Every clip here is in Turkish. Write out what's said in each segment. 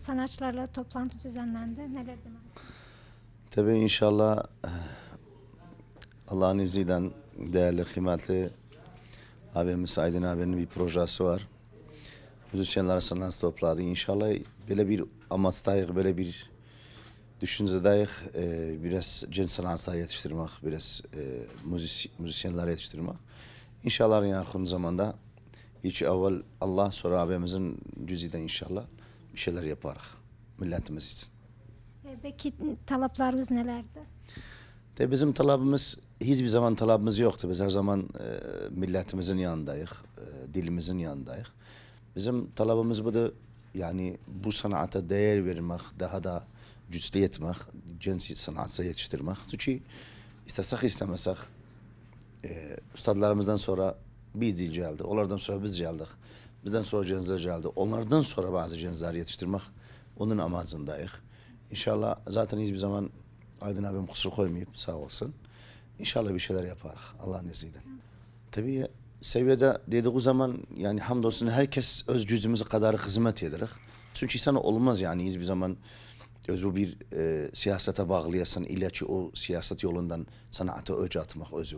sanatçılarla toplantı düzenlendi. Neler demezsiniz? Tabii inşallah eh, Allah'ın izniyle değerli, kıymetli abimiz Aydın abinin bir projesi var. Müzisyenler sanatçı topladı. İnşallah böyle bir amaçtayız, böyle bir düşüncedeyiz. E, biraz cins sanatçılar yetiştirmek, biraz e, müzis, müzisyenler yetiştirmek. İnşallah yakın zamanda ilk evvel Allah sonra abimizin cüzide inşallah bir şeyler yaparız milletimiz için. E, Peki talepleriniz nelerdi? De bizim talabımız hiçbir zaman talabımız yoktu. Biz her zaman e, milletimizin yanındayız, e, dilimizin yanındayız. Bizim talabımız budur. Yani bu sanata değer vermek, daha da güçlü etmek, cinsi sanatçı yetiştirmek. Çünkü istesek istemesek e, ustadlarımızdan sonra biz geldi. Onlardan sonra biz geldik. Bizden sonra gençler geldi. Onlardan sonra bazı gençler yetiştirmek onun amacındayız. İnşallah zaten hiçbir zaman Aydın abim kusur koymayıp sağ olsun. İnşallah bir şeyler yaparız Allah'ın izniyle. Tabii seviyede dediği zaman yani hamdolsun herkes öz gücümüz kadar hizmet ederek. Çünkü sana olmaz yani hiçbir zaman özü bir e, siyasete bağlayasan ki o siyaset yolundan sanata öce atmak özü.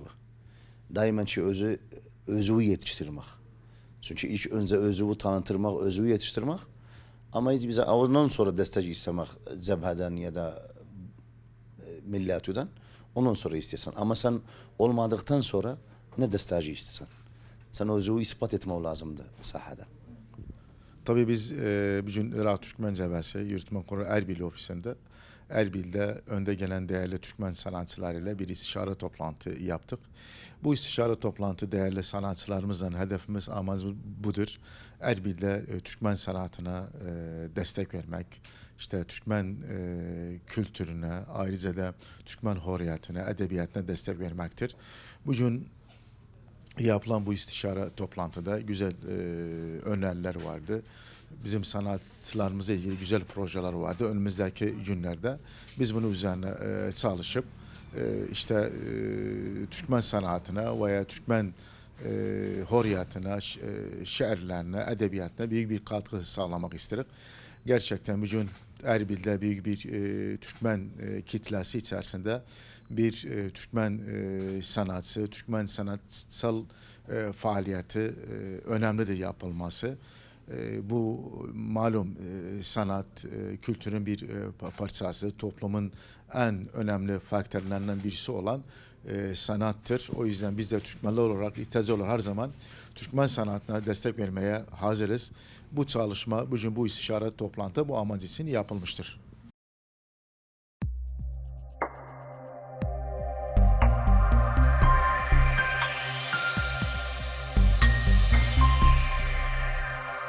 Daima ki özü özü yetiştirmek. Çünkü ilk önce özü tanıtırmak, özü yetiştirmek. Ama hiç bize ondan sonra destek istemek zebheden ya da e, milletüden ondan sonra istesen. Ama sen olmadıktan sonra ne desteği istesen. Sen özü ispat etme lazımdı sahada. Tabii biz e, bugün Irak Türkmen Cebesi Yürütme Kurulu Erbil ofisinde Erbil'de önde gelen değerli Türkmen sanatçılarıyla bir istişare toplantı yaptık. Bu istişare toplantı değerli sanatçılarımızla hedefimiz amacımız budur. Erbil'de e, Türkmen sanatına e, destek vermek, işte Türkmen e, kültürüne, ayrıca da Türkmen horiyatına, edebiyatına destek vermektir. Bugün yapılan bu istişare toplantıda güzel e, öneriler vardı. Bizim sanatçılarımızla ilgili güzel projeler vardı. Önümüzdeki günlerde biz bunu üzerine e, çalışıp e, işte e, Türkmen sanatına veya Türkmen e, horiyatına, ş- e, şiirlerine, edebiyatına büyük bir katkı sağlamak isteriz. Gerçekten bugün Erbil'de büyük bir e, Türkmen e, kitlesi içerisinde bir e, Türkmen e, sanatçı, Türkmen sanatsal e, faaliyeti e, önemlidir yapılması. E, bu malum e, sanat e, kültürün bir e, pa- parçası, toplumun en önemli faktörlerinden birisi olan e, sanattır. O yüzden biz de Türkmenler olarak, İhtiyacı olarak her zaman Türkmen sanatına destek vermeye hazırız. Bu çalışma, bugün bu istişare toplantı bu amaç için yapılmıştır.